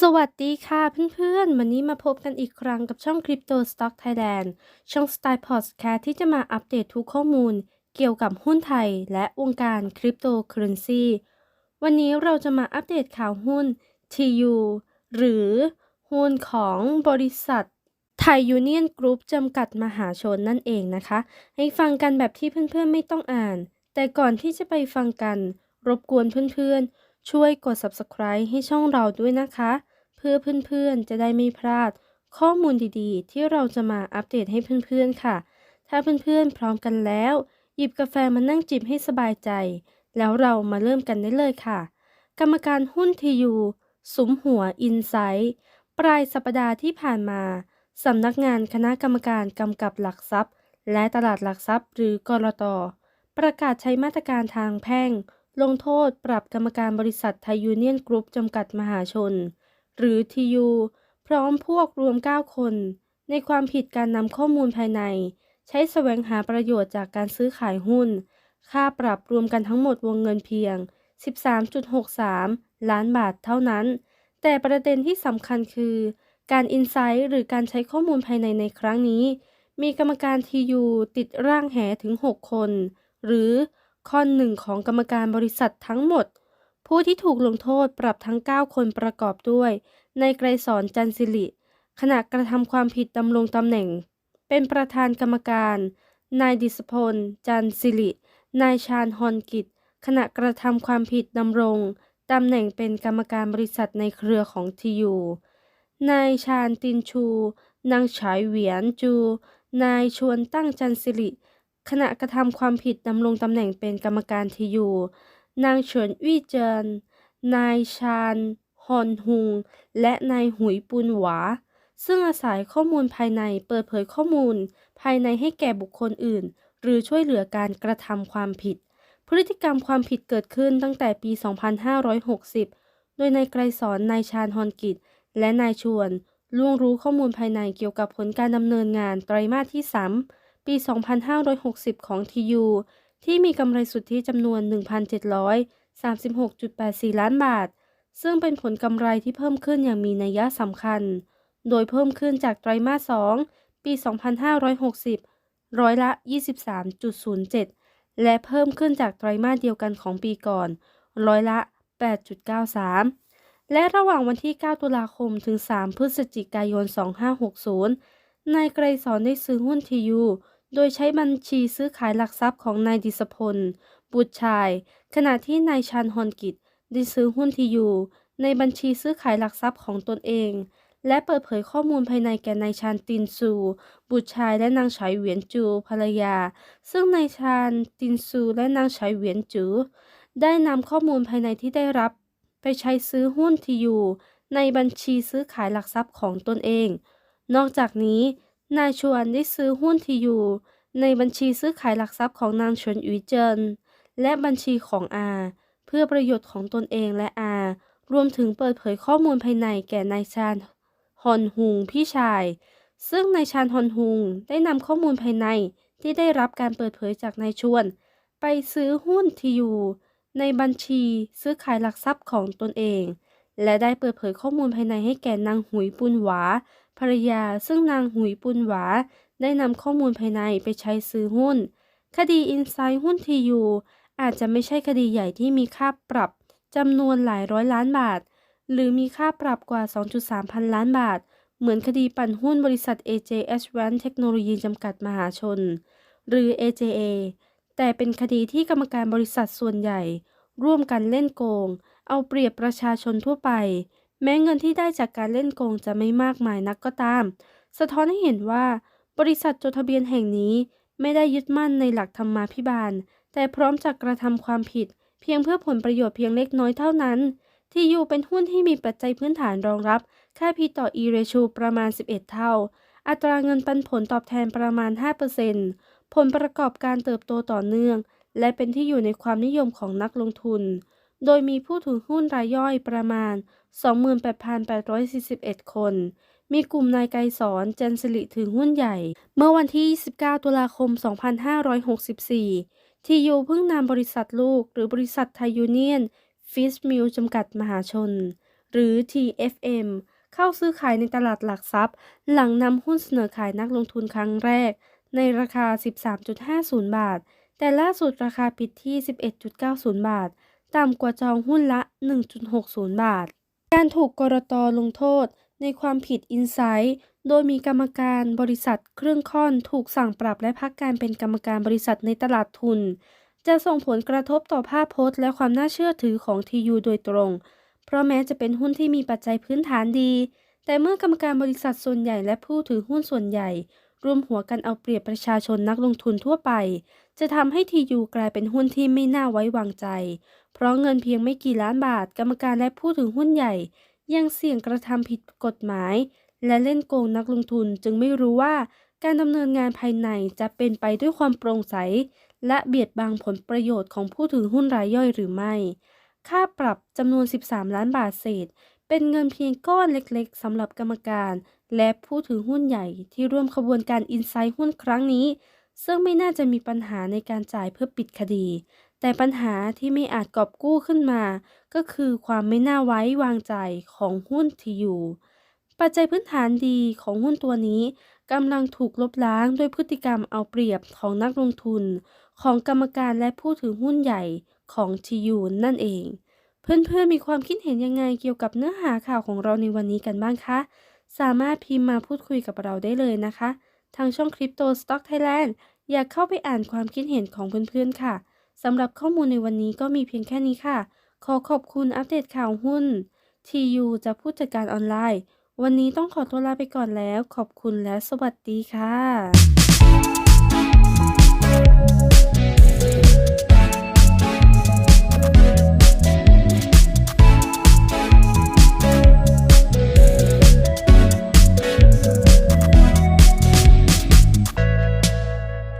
สวัสดีค่ะเพื่อนๆ วันนี้มาพบกันอีกครั้งกับช่อง Crypto Stock Thailand ช่อง Style Podcast ที่จะมาอัปเดตทุกข้อมูล เกี่ยวกับหุ้นไทยและวงการคริปโตเคอเรนซีวันนี้เราจะมาอัปเดตข่าวหุ้น TU หรือหุ้นของบริษัทไทยยูเนียนกรุ๊ปจำกัดมหาชนนั่นเองนะคะ ให้ฟังกันแบบที่เพื่อนๆไม่ต้องอ่าน แต่ก่อนที่จะไปฟังกัน รบกวนเพื่อนๆช่วยกด subscribe ให้ช่องเราด้วยนะคะ พื่อเพื่อนๆ จะได้ไม่พลาด ข้อมูลดีๆ ที่เราจะมาอัปเดตให้เพื่อนๆ ค่ะ ถ้าเพื่อนๆ พร้อมกันแล้ว หยิบกาแฟมานั่งจิบให้สบายใจ แล้วเรามาเริ่มกันได้เลยค่ะ กรรมการหุ้นทียูสุมหัวอินไซต์ปลายสัปดาห์ที่ผ่านมาสำนักงานคณะกรรมการกำกับหลักทรัพย์ และตลาดหลักทรัพย์ หรือกรตประกาศใช้มาตรการทางแพ่ง ลงโทษปรับกรรมการบริษัทไทยยูเนียนกรุ๊ปจำกัดมหาชน หรือ TU พร้อมพวกรวม 9 คน ในความผิดการนำข้อมูลภายใน ใช้แสวงหาประโยชน์จากการซื้อขายหุ้น ค่าปรับรวมกันทั้งหมดวงเงินเพียง 13.63 ล้านบาทเท่านั้น แต่ประเด็นที่สำคัญคือ การอินไซต์หรือการใช้ข้อมูลภายในในครั้งนี้ มีกรรมการ TU ติดร่างแหถึง 6 คน หรือข้อหนึ่งของกรรมการบริษัททั้งหมด ผู้ที่ถูกลงโทษปรับทั้ง 9 คนประกอบด้วย นายไกรสอนจันสิริ ขณะกระทำความผิดดำรงตำแหน่ง เป็นประธานกรรมการ นายดิษพล จันสิริ นายชาญฮอนกิจ ขณะกระทำความผิดดำรงตำแหน่งเป็นกรรมการบริษัทในเครือของทียู นายชาญตินชู นางฉายเหวียนจู นายชวนตั้งจันสิริ ขณะกระทำความผิดดำรงตำแหน่งเป็นกรรมการทียู นางเฉินวี่เจิน นายชาญฮอนฮุง และนายหุยปุนหวา ซึ่งอาศัยข้อมูลภายในเปิดเผยข้อมูล ภายในให้แก่บุคคลอื่น หรือช่วยเหลือการกระทำความผิด พฤติกรรมความผิดเกิดขึ้นตั้งแต่ปี 2560 โดยนายไกรสอน นายชาญฮอนกิจ และนายชวนล่วงรู้ข้อมูลภายในเกี่ยวกับผลการดำเนินงานไตรมาสที่ 3 ปี 2560 ของ TU ที่มีกำไรสุทธิจำนวน 1,736.84 ล้านบาท ซึ่งเป็นผลกำไรที่เพิ่มขึ้นอย่างมีนัยสำคัญ โดยเพิ่มขึ้นจากไตรมาส 2 ปี 2560 ร้อยละ 23.07 และเพิ่มขึ้นจากไตรมาสเดียวกันของปีก่อน ร้อยละ 8.93 และระหว่างวันที่ 9 ตุลาคม ถึง 3 พฤศจิกายน 2560 นายไกรสอนได้ซื้อหุ้นทียู โดยใช้บัญชีซื้อขายหลักทรัพย์ของนายดิษพล บุตรชาย ขณะที่นายชันฮอนกิจได้ซื้อหุ้นทียูในบัญชีซื้อขายหลักทรัพย์ของตนเอง และเปิดเผยข้อมูลภายในแก่นายชานตินซู บุตรชายและนางฉายเหวียนจู ภรรยา ซึ่งนายชานตินซูและนางฉายเหวียนจู ได้นำข้อมูลภายในที่ได้รับ ไปใช้ซื้อหุ้นทียูในบัญชีซื้อขายหลักทรัพย์ของตนเอง นอกจากนี้ นายชวนได้ซื้อหุ้นทียูในบัญชีซื้อขายหลักทรัพย์ของนางเฉินอุยเจิน และบัญชีของอา เพื่อประโยชน์ของตนเองและอา รวมถึงเปิดเผยข้อมูลภายในแก่นายชานฮอนฮุงพี่ชาย ซึ่งนายชานฮอนฮุงได้นำข้อมูลภายในที่ได้รับการเปิดเผยจากนายชวน ไปซื้อหุ้นทียูในบัญชีซื้อขายหลักทรัพย์ของตนเอง และได้เปิดเผยข้อมูลภายในให้แก่นางหุยปุนหวา ภรรยาซึ่งนางหุยปุนหวา ได้นำข้อมูลภายในไปใช้ซื้อหุ้น คดีอินไซด์หุ้นทียูอาจจะไม่ใช่คดีใหญ่ที่มีค่าปรับจำนวนหลายร้อยล้านบาท หรือมีค่าปรับกว่า 2.3 พันล้านบาท เหมือนคดีปั่นหุ้นบริษัท AJ Advanced Technology จำกัดมหาชน หรือ AJA แต่เป็นคดีที่กรรมการบริษัทส่วนใหญ่ ร่วมกันเล่นโกง เอาเปรียบประชาชนทั่วไป แม้เงินที่ได้จากการเล่นโกงจะไม่มากมายนักก็ตาม สะท้อนให้เห็นว่าบริษัทจดทะเบียนแห่งนี้ไม่ได้ยึดมั่นในหลักธรรมาภิบาล แต่พร้อมจะกระทำความผิด เพียงเพื่อผลประโยชน์เพียงเล็กน้อยเท่านั้น ที่ยูเป็นหุ้นที่มีปัจจัยพื้นฐานรองรับ ค่า P ต่อ E ratio ประมาณ 11 เท่า อัตราเงินปันผลตอบแทนประมาณ 5%ผลประกอบการเติบโตต่อเนื่อง และเป็นที่อยู่ในความนิยมของนักลงทุน โดยมีผู้ถือหุ้นรายย่อยประมาณ 28,841 คน มีกลุ่มนายไกรสอนจันสิริถือหุ้นใหญ่ เมื่อวันที่ 29 ตุลาคม 2564 ทียูเพิ่งนำบริษัทลูก หรือบริษัทไทยยูเนียนฟิชมิลจำกัดมหาชน หรือ TFM เข้าซื้อขายในตลาดหลักทรัพย์ หลังนำหุ้นเสนอขายนักลงทุนครั้งแรก ในราคา 13.50 บาท แต่ล่าสุดราคาปิดที่ 11.90 บาท ต่ำกว่าจองหุ้นละ 1.60 บาท การถูกกรตลงโทษในความผิดอินไซต์โดยมีกรรมการบริษัทเครื่องค่อนถูกสั่งปรับและพักการเป็นกรรมการบริษัทในตลาดทุน จะส่งผลกระทบต่อภาพพจน์และความน่าเชื่อถือของทียูโดยตรง เพราะแม้จะเป็นหุ้นที่มีปัจจัยพื้นฐานดี แต่เมื่อกรรมการบริษัทส่วนใหญ่และผู้ถือหุ้นส่วนใหญ่ รวมหัวกันเอาเปรียบประชาชนนักลงทุนทั่วไป จะทำให้ทียูกลายเป็นหุ้นที่ไม่น่าไว้วางใจ เพราะเงินเพียงไม่กี่ล้านบาท กรรมการและผู้ถือหุ้นใหญ่ ยังเสี่ยงกระทำผิดกฎหมาย และเล่นโกงนักลงทุนจึงไม่รู้ว่าการดำเนินงานภายในจะเป็นไปด้วยความโปร่งใส และเบียดบังผลประโยชน์ของผู้ถือหุ้นรายย่อยหรือไม่ ค่าปรับจำนวน 13 ล้านบาทเศษ เป็นเงินเพียงก้อนเล็กๆสำหรับกรรมการ และผู้ถือหุ้นใหญ่ที่ร่วมขบวนการอินไซต์หุ้นครั้งนี้ ซึ่งไม่น่าจะมีปัญหาในการจ่ายเพื่อปิดคดี แต่ปัญหาที่ไม่อาจกอบกู้ขึ้นมา ก็คือความไม่น่าไว้วางใจของหุ้นที่อยู่ปัจจัยพื้นฐานดีของหุ้นตัวนี้กำลังถูกลบล้างด้วยพฤติกรรมเอาเปรียบของนักลงทุน ของกรรมการและผู้ถือหุ้นใหญ่ของทียูนั่นเอง เพื่อนๆมีความคิดเห็นยังไงเกี่ยวกับเนื้อหาข่าวของเราในวันนี้กันบ้างคะ สามารถพิมพ์มาพูดคุยกับเราได้เลยนะคะ ทางช่อง Crypto Stock Thailand อยากเข้าไปอ่านความคิดเห็นของเพื่อนๆ ค่ะสำหรับข้อมูลในวันนี้ก็มีเพียงแค่นี้ค่ะ ขอขอบคุณอัปเดตข่าวหุ้น TU จะผู้จัดการออนไลน์ วันนี้ต้องขอตัวลาไปก่อนแล้ว ขอบคุณและสวัสดีค่ะ